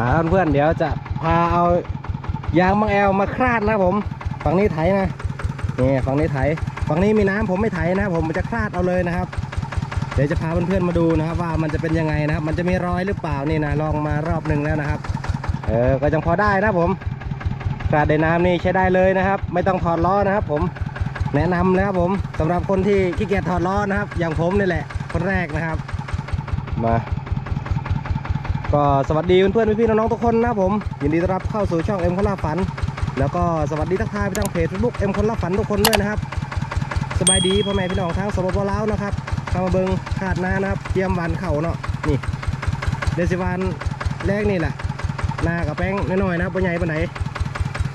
มาเพื่อนๆเดี๋ยวจะพาเอายางมังแอลมาคราดนะผม ฝั่งนี้ไถนะนี่ฝั่งนี้ไถฝั่งนี้มีน้ำผมไม่ไถนะ ผมมันจะคราดเอาเลยนะครับ เดี๋ยวจะพาเพื่อนๆมาดูนะครับ ว่ามันจะเป็นยังไงนะครับ มันจะมีรอยหรือเปล่านี่นะลองมารอบหนึ่งแล้วนะครับ เออก็ยังพอได้นะผมคราดในน้ำนี่ใช้ได้เลยนะครับ ไม่ต้องถอดล้อนะครับ ผมแนะนำนะครับผมสำหรับคนที่ขี้เกียจถอดล้อนะครับ อย่างผมนี่แหละคนแรกนะครับ มา ก็สวัสดีเพื่อนๆพี่ๆน้องๆทุกคนนะผมยินดีต้อนรับเข้าสู่ช่องเอ็มคนล่าฝัน แล้วก็สวัสดีทักทายไปทางเพจเฟซบุ๊กเอ็มคนล่าฝันทุกคนด้วยนะครับสบายดีพ่อแม่พี่น้องทั้งสปปลาวนะครับเข้ามาเบิงขาดนานะครับเตรียมวานเข่าเนาะนี่เดซิวานแรกนี่แหละนากับแป้งน้อยๆนะครับปัญใหญ่ปานไหน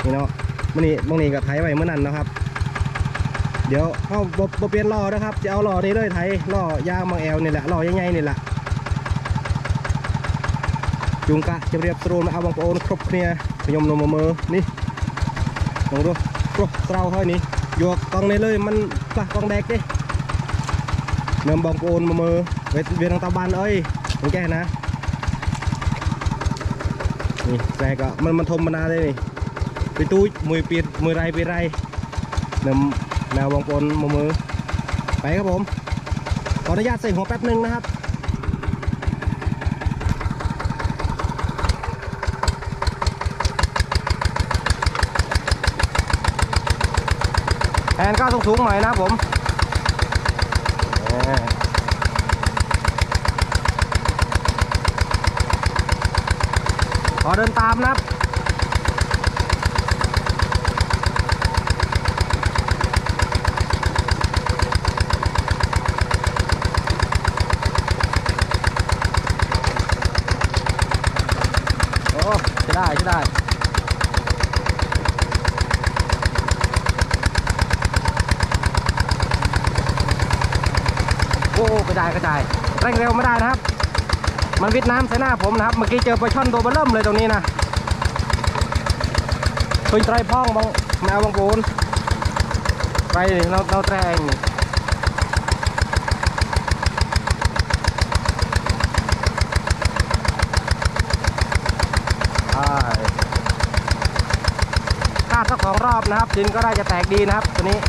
นี่เนาะมันนี่บางนี่กับไทยไว้เมื่อนั้นนะครับ เดี๋ยวเอาบบเปลี่ยนล้อนะครับ จะเอาล้อนี้เลยไทยล้อยางมังแอลนี่แหละล้อใหญ่ๆนี่แหละ จุงกะจะเรียบสรูนมาเอาบางโอนครบเคลียร์พยมนมมือนี่ลองดูโปรเตราห้อยนี่โยกกองในเลยมันปะกองแดกดิเนิมบองโอนมามือเวทเวียนทางตาบานเอ้ยมึงแกนะนี่แรกอะมันมันทมมานานเลยนี่ไปตู้มวยเปียดมวยไรไปไรเนิมแนวบองโอนมามือไปครับผมขออนุญาตใส่หัวแป๊บหนึงนะครับ แผนก็สูงๆหน่อยนะครับผมขอเดินตามนะครับโอ้ใช่ได้ใช่ได้ โอ้กระจายกระจายเร่งเร็วไม่ได้นะครับ มันวิดน้ำใส่หน้าผมนะครับ เมื่อกี้เจอปลาช่อนตัวเบอเริ่มเลยตรงนี้นะคุยไตรพ้องบางแมวบางปูนไปเราเราแตรงคาดสักสองรอบนะครับดินก็ได้จะแตกดีนะครับตัวนี้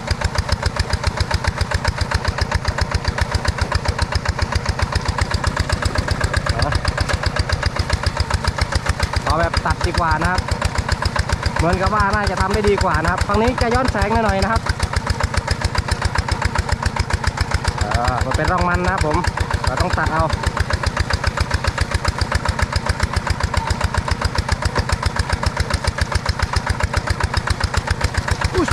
ขอแบบ ตัดดีกว่านะครับ เหมือนกับว่าน่าจะทำได้ดีกว่านะครับฝั่งนี้จะย้อนแสงหน่อยๆนะครับเออมันเป็นร่องมันนะครับผมเราต้องตัดเอา อุ๊ย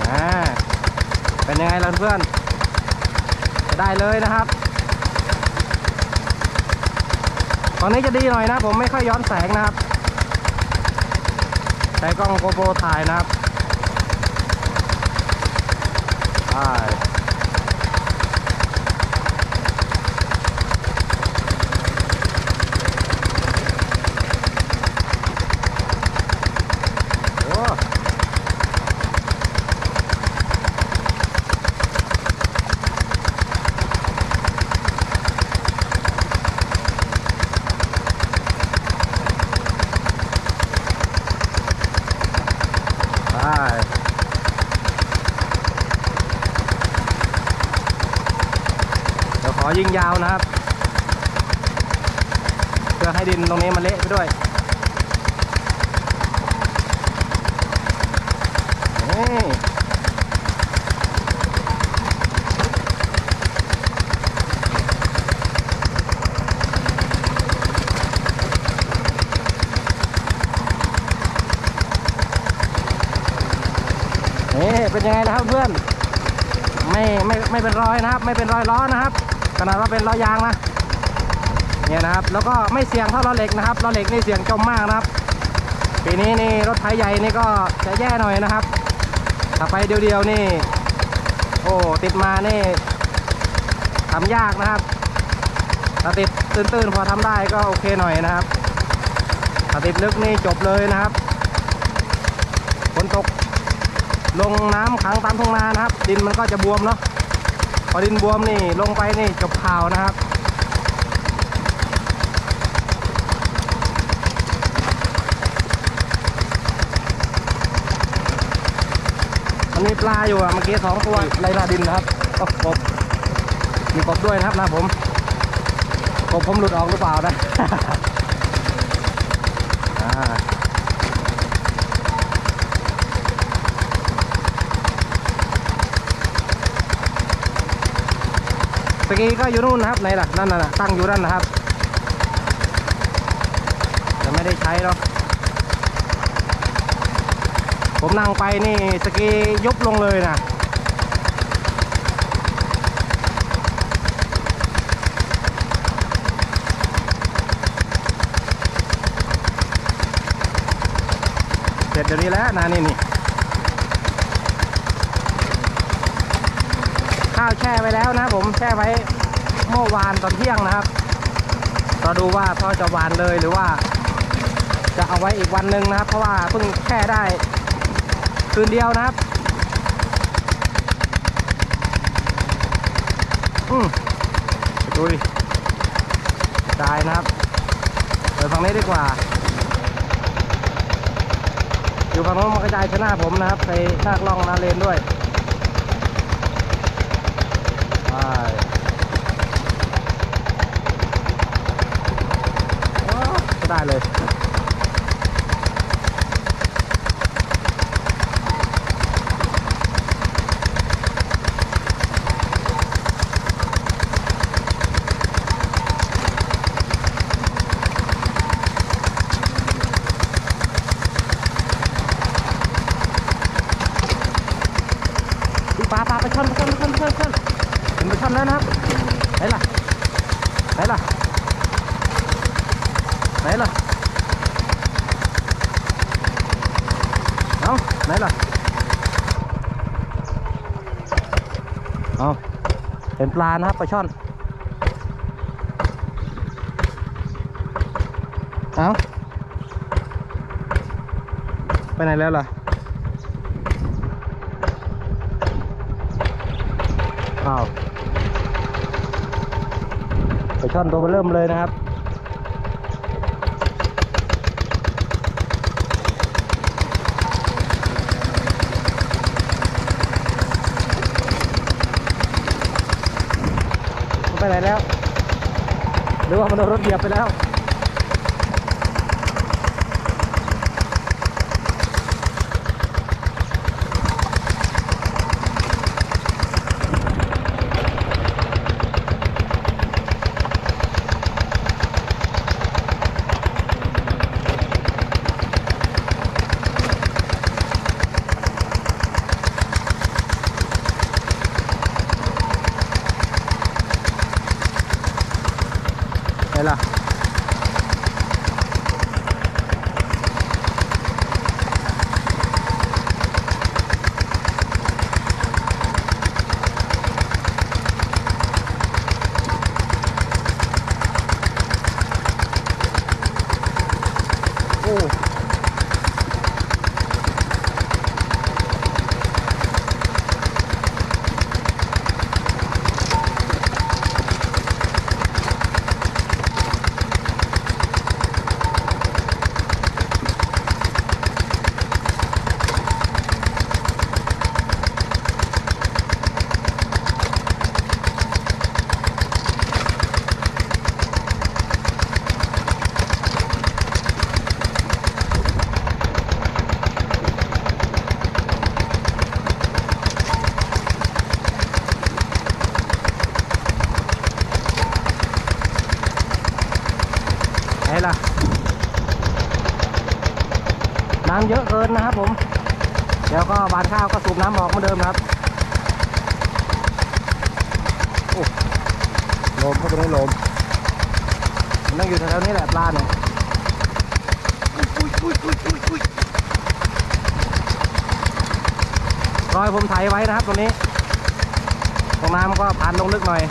อ่า เป็น ยังไงล่ะเพื่อนจะได้เลยนะครับตอนนี้จะดีหน่อยนะ ผมไม่ค่อยย้อนแสงนะครับใช้กล้องโกโปรถ่ายนะครับใช่ ยวขอยิงยาวนะครับ เพื่อให้ดินตรงนี้มันเละไปด้วยนี่เป็นยังไงนะครับเพื่อน ไม่ไม่ไม่เป็นรอยนะครับ ไม่เป็นรอยล้อนะครับ ขนาดว่าเป็นล้อยางนะเนี่ยนะครับแล้วก็ไม่เสี่ยงเท่าล้อเหล็กนะครับล้อเหล็กนี่เสี่ยงจมมากนะครับปีนี้นี่รถไถใหญ่นี่ก็จะแย่หน่อยนะครับถ้าไปเดียวๆนี่ โอ้ติดมานี่ทำยากนะครับถ้าติดตื้นๆพอทำได้ก็โอเคหน่อยนะครับถ้าติดลึกนี่จบเลยนะครับฝนตกลงน้ำขังตามทุ่งนานะครับ ดินมันก็จะบวมเนาะ พอดินบวมนี่ลงไปนี่จบข่าวนะครับมันมีปลาอยู่อะเมื่อกี้สองตัวไรหน้าดินนะครับก็กบมีกบด้วยนะครับนะผมกบผมหลุดออกหรือเปล่านะ อ่า สกีก็อยู่นู่นนะครับไหนล่ะนั่นน่ะตั้งอยู่นั่นนะครับแต่ไม่ได้ใช้หรอกผมนั่งไปนี่สกียุบลงเลยนะเสร็จเดี๋ยวนี้แล้วนะนี่นี่าวแช่ไว้แล้วนะผมแช่ไว้เมื่อวานตอนเที่ยงนะครับเราดูว่าพ่อจะหวานเลยหรือว่า จะเอาไว้อีกวันหนึ่งนะครับ เพราะว่าเพิ่งแช่ได้ คืนเดียวนะครับ อืมดูดิตายนะครับเปิดฝั่งนี้ดีกว่า อยู่ฝั่งโน้นมันกระจายชนะผมนะครับไปลากล่องนาเลนด้วยไปโอ้ ก็ได้เลย ดูปลาปลาไปช่อนไปช่อนไปช่อนไปช่อนไปช่อนเห็นไปช่อนแล้วนะครับไหนล่ะไหนล่ะไหนล่ะเอาไหนล่ะเอาเห็นปลานะครับปลาช่อนเอาไปไหนแล้วล่ะอ้าวไปช่อนตัวเริ่มเลยนะครับ ไปไหนแล้ว หรือว่ามันโดนรถเหยียบไปแล้ว โอ้ ไหนล่ะ น้ำเยอะเกินนะครับผม เดี๋ยวก็บาวก็สูบน้ำออกเหมือนเดิมนะครับโอ้ลมเข้าไปในโลมมันนั่งอยู่แถวๆนี้แหละปลาเนี่ยรอยผมไถไว้นะครับตรงนี้ตรงน้ำก็ผ่านลงลึกหน่อย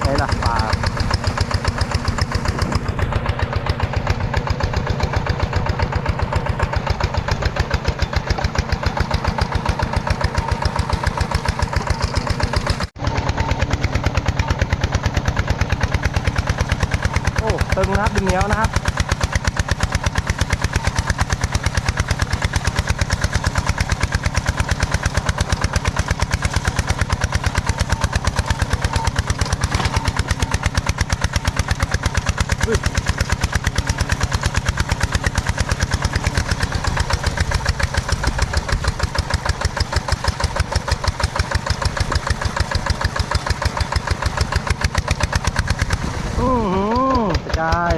ไหนล่ะปลา ตึงนะครับดิน เหนียวนะครับ อือหือกระจาย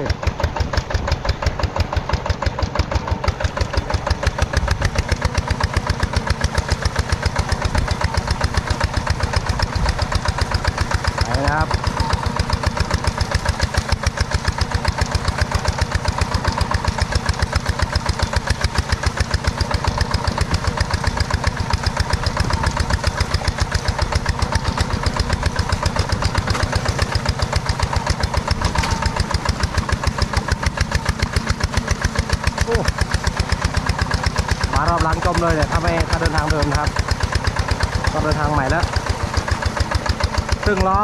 ไปนะครับ โอ้มารอบหลังจมเลยเนี่ยถ้าไม่ถ้าเดินทางเดิมนะครับก็เดินทางใหม่แล้ว ซึ่งล้อ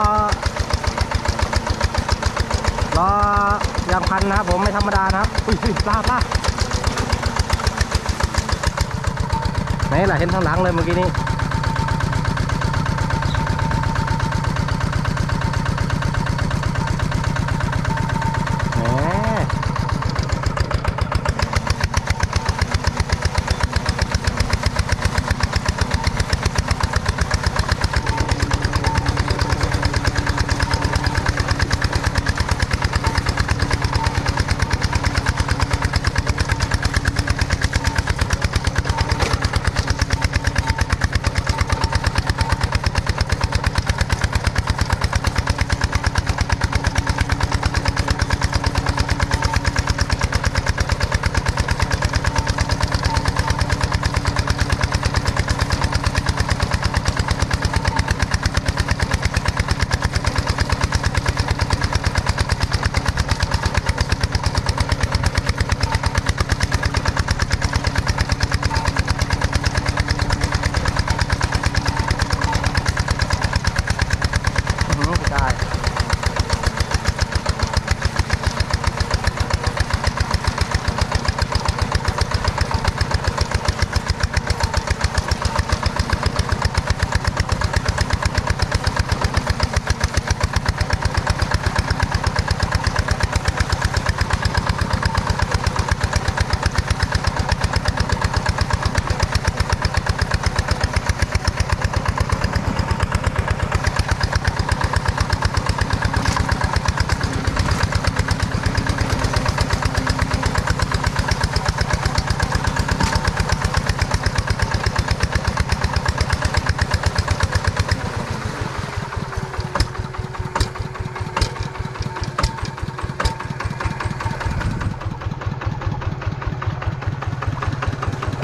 ล้อยางพันนะครับผมไม่ธรรมดานะครับ อุ้ยอุ้ยปลาปลาไหนล่ะเห็นข้างหลังเลยเมื่อกี้นี้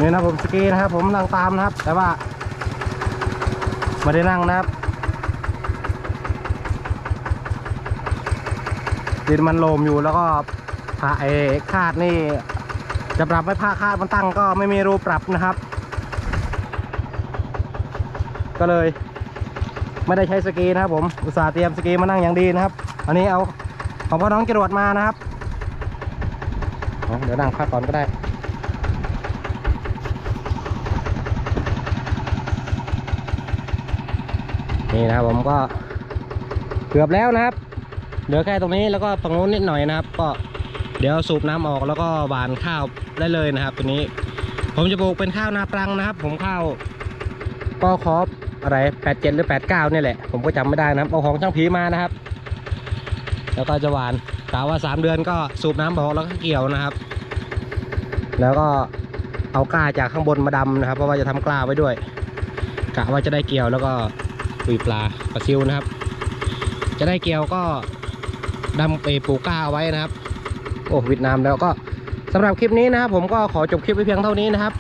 นี่นะผมสกีนะครับ ผมนั่งตามนะครับ แต่ว่าไม่ได้นั่งนะครับดินมันโลมอยู่แล้วก็ผ้าเอคาดนี่ จะปรับไม่ผ้าคาดมันตั้งก็ไม่มีรูปรับนะครับ ก็เลย ไม่ได้ใช้สกีนะครับ ผมอุตส่าห์เตรียมสกีมานั่งอย่างดีนะครับ อันนี้เอาของพ่อน้องจรวดมานะครับเอาเดี๋ยวนั่งพักก่อนก็ได้ นี่นะครับผมก็เกือบแล้วนะครับ เหลือแค่ตรงนี้แล้วก็ตรงนู้นนิดหน่อยนะครับ ก็เดี๋ยวสูบน้ำออกแล้วก็หวานข้าวได้เลยนะครับตัวนี้ ผมจะปลูกเป็นข้าวนาปรังนะครับ ผมข้าวก็คอปอะไร87หรือ89เนี่ยแหละ ผมก็จำไม่ได้นะครับเอาของช่างผีมานะครับ แล้วก็จะหวานกะว่า3เดือนก็สูบน้ำออกแล้วก็เกี่ยวนะครับ แล้วก็เอากล้าจากข้างบนมาดำนะครับ เพราะว่าจะทำกล้าไว้ด้วยกะว่าจะได้เกี่ยวแล้วก็ ปุยปลาปลาซิวนะครับ จะได้เกี่ยวก็ดำไปปูกล้าเอาไว้นะครับ โอ้เวียดนามแล้วก็สำหรับคลิปนี้นะครับ ผมก็ขอจบคลิปไว้เพียงเท่านี้นะครับ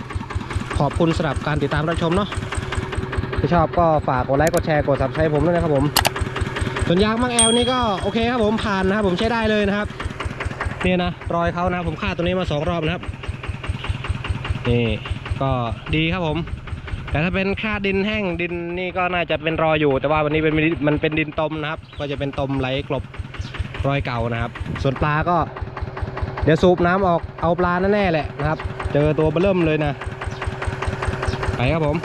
ขอบคุณสำหรับการติดตามรับชมเนาะถ้าชอบก็ฝากกดไลค์กดแชร์กด subscribe ผมด้วยนะครับผมส่วนยางมังแอลนี่ก็โอเคครับผมผ่านนะครับ ผมใช้ได้เลยนะครับนี่นะรอยเขานะครับผมคาตัวนี้มาสองรอบนะครับนี่ก็ดีครับผม แต่ถ้าเป็นค่าดินแห้งดินนี่ก็น่าจะเป็นรอยอยู่ แต่ว่าวันนี้เป็นมันเป็นดินตมนะครับ ก็จะเป็นตมไหลกลบรอยเก่านะครับ ส่วนปลาก็ เดี๋ยวสูบน้ำออกเอาปลาแน่ๆแหละนะครับ เจอตัวเบอเริ่มเลยนะ ไปครับผม